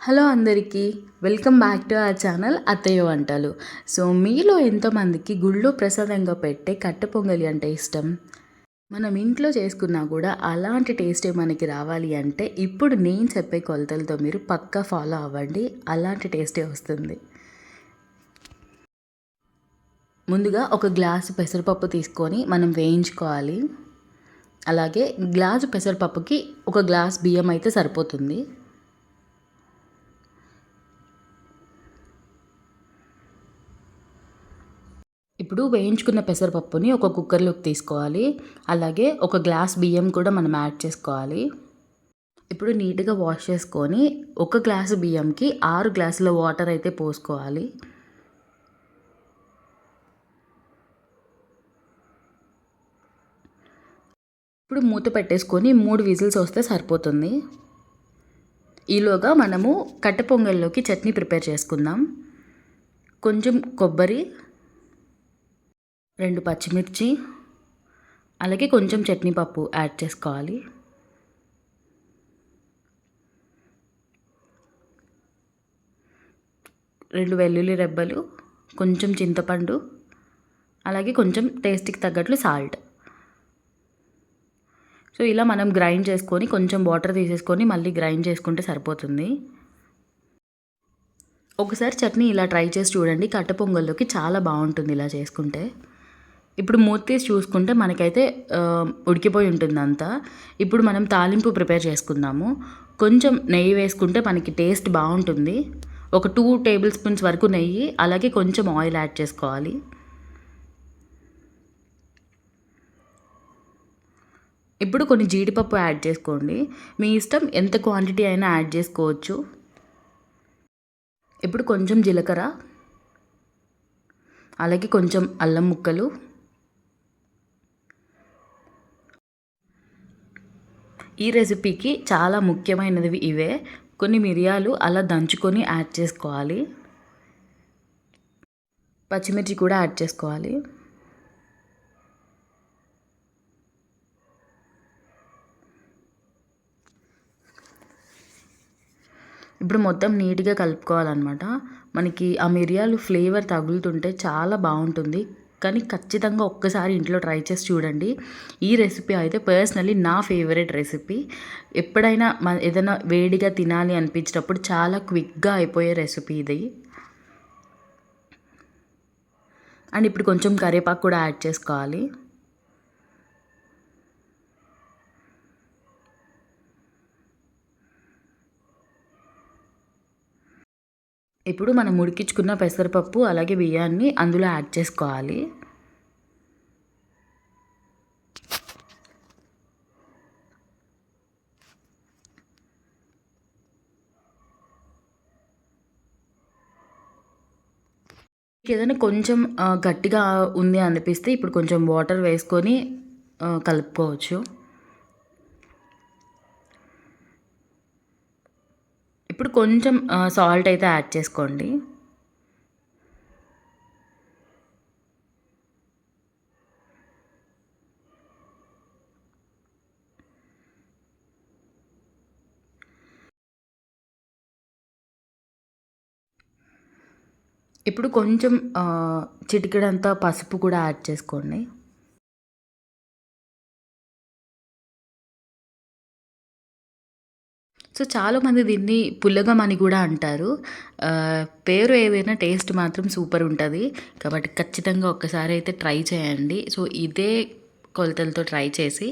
Hello అందరికీ welcome back to our channel అత్తయ్య వంటలు. సో మీలో ఎంతోమందికి గుళ్ళో ప్రసాదంగా పెట్టే కట్ట పొంగలి అంటే ఇష్టం? మనం ఇంట్లో చేసుకున్నా కూడా అలాంటి టేస్టే మనకి రావాలి అంటే ఇప్పుడు నేను చెప్పే కొలతలతో మీరు పక్కా ఫాలో అవ్వండి. అలాంటి టేస్టే వస్తుంది. ముందుగా ఒక గ్లాసు పెసరపప్పు తీసుకొని మనం వేయించుకోవాలి. అలాగే గ్లాసు పెసరపప్పుకి ఒక గ్లాస్ బియ్యం అయితే సరిపోతుంది. ఇప్పుడు వేయించుకున్న పెసరపప్పుని ఒక కుక్కర్లోకి తీసుకోవాలి. అలాగే ఒక గ్లాస్ బియ్యం కూడా మనం యాడ్ చేసుకోవాలి. ఇప్పుడు నీట్గా వాష్ చేసుకొని ఒక గ్లాసు బియ్యంకి ఆరు గ్లాసుల వాటర్ అయితే పోసుకోవాలి. ఇప్పుడు మూత పెట్టేసుకొని మూడు విజిల్స్ వస్తే సరిపోతుంది. ఈలోగా మనము కట్టె పొంగల్లోకి చట్నీ ప్రిపేర్ చేసుకుందాం. కొంచెం కొబ్బరి రెండు పచ్చిమిర్చి అలాగే కొంచెం చట్నీ పప్పు యాడ్ చేసుకోవాలి. రెండు వెల్లుల్లి రెబ్బలు కొంచెం చింతపండు అలాగే కొంచెం టేస్ట్కి తగ్గట్లు సాల్ట్. సో ఇలా మనం గ్రైండ్ చేసుకొని కొంచెం వాటర్ తీసేసుకొని మళ్ళీ గ్రైండ్ చేసుకుంటే సరిపోతుంది. ఒకసారి చట్నీ ఇలా ట్రై చేసి చూడండి. కట్ట పొంగల్లోకి చాలా బాగుంటుంది ఇలా చేసుకుంటే. ఇప్పుడు మూత తీసి చూసుకుంటే మనకైతే ఉడికిపోయి ఉంటుంది అంతా ఇప్పుడు మనం తాలింపు ప్రిపేర్ చేసుకుందాము. కొంచెం నెయ్యి వేసుకుంటే మనకి టేస్ట్ బాగుంటుంది. ఒక టూ టేబుల్ స్పూన్స్ వరకు నెయ్యి అలాగే కొంచెం ఆయిల్ యాడ్ చేసుకోవాలి. ఇప్పుడు కొన్ని జీడిపప్పు యాడ్ చేసుకోండి. మీ ఇష్టం ఎంత క్వాంటిటీ అయినా యాడ్ చేసుకోవచ్చు. ఇప్పుడు కొంచెం జీలకర్ర అలాగే కొంచెం అల్లం ముక్కలు. ఈ రెసిపీకి చాలా ముఖ్యమైనవి ఇవే. కొన్ని మిరియాలు అలా దంచుకొని యాడ్ చేసుకోవాలి. పచ్చిమిర్చి కూడా యాడ్ చేసుకోవాలి. ఇప్పుడు మొత్తం నీట్గా కలుపుకోవాలన్నమాట. మనకి ఆ మిరియాలు ఫ్లేవర్ తగులుతుంటే చాలా బాగుంటుంది. కానీ ఖచ్చితంగా ఒక్కసారి ఇంట్లో ట్రై చేసి చూడండి. ఈ రెసిపీ అయితే పర్సనలీ నా ఫేవరెట్ రెసిపీ. ఎప్పుడైనా మన ఏదైనా వేడిగా తినాలి అనిపించినప్పుడు చాలా క్విక్గా అయిపోయే రెసిపీ ఇది. అండ్ ఇప్పుడు కొంచెం కరివేపాకు కూడా యాడ్ చేసుకోవాలి. ఇప్పుడు మనం ఉడికించుకున్న పెసరపప్పు అలాగే బియ్యాన్ని అందులో యాడ్ చేసుకోవాలి. ఏదైనా కొంచెం గట్టిగా ఉంది అనిపిస్తే ఇప్పుడు కొంచెం వాటర్ వేసుకొని కలుపుకోవచ్చు. ఇప్పుడు కొంచెం సాల్ట్ అయితే యాడ్ చేసుకోండి. ఇప్పుడు కొంచెం చిటికెడంతా పసుపు కూడా యాడ్ చేసుకోండి. సో చాలామంది దీన్ని పుల్లగం అని కూడా అంటారు. పేరు ఏదైనా టేస్ట్ మాత్రం సూపర్ ఉంటుంది. కాబట్టి ఖచ్చితంగా ఒక్కసారి అయితే ట్రై చేయండి. సో ఇదే కొలతలతో ట్రై చేసి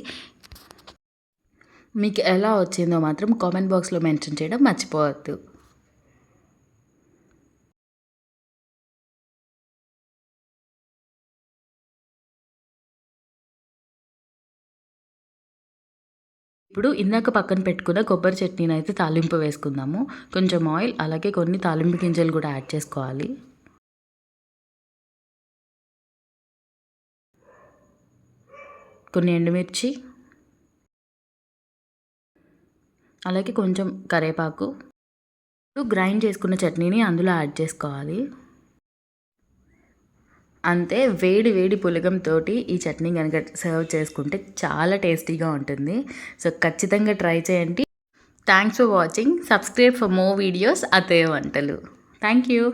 మీకు ఎలా వచ్చిందో మాత్రం కామెంట్ బాక్స్లో మెన్షన్ చేయడం మర్చిపోవద్దు. ఇప్పుడు ఇందాక పక్కన పెట్టుకున్న కొబ్బరి చట్నీని అయితే తాలింపు వేసుకుందాము. కొంచెం ఆయిల్ అలాగే కొన్ని తాలింపు గింజలు కూడా యాడ్ చేసుకోవాలి. కొన్ని ఎండుమిర్చి అలాగే కొంచెం కరేపాకు. గ్రైండ్ చేసుకున్న చట్నీని అందులో యాడ్ చేసుకోవాలి. అంతే వేడి వేడి పులగంతో ఈ చట్నీ కనుక సర్వ్ చేసుకుంటే చాలా టేస్టీగా ఉంటుంది. సో ఖచ్చితంగా ట్రై చేయండి. Thanks for watching subscribe for more videos అతే వంటలు. Thank you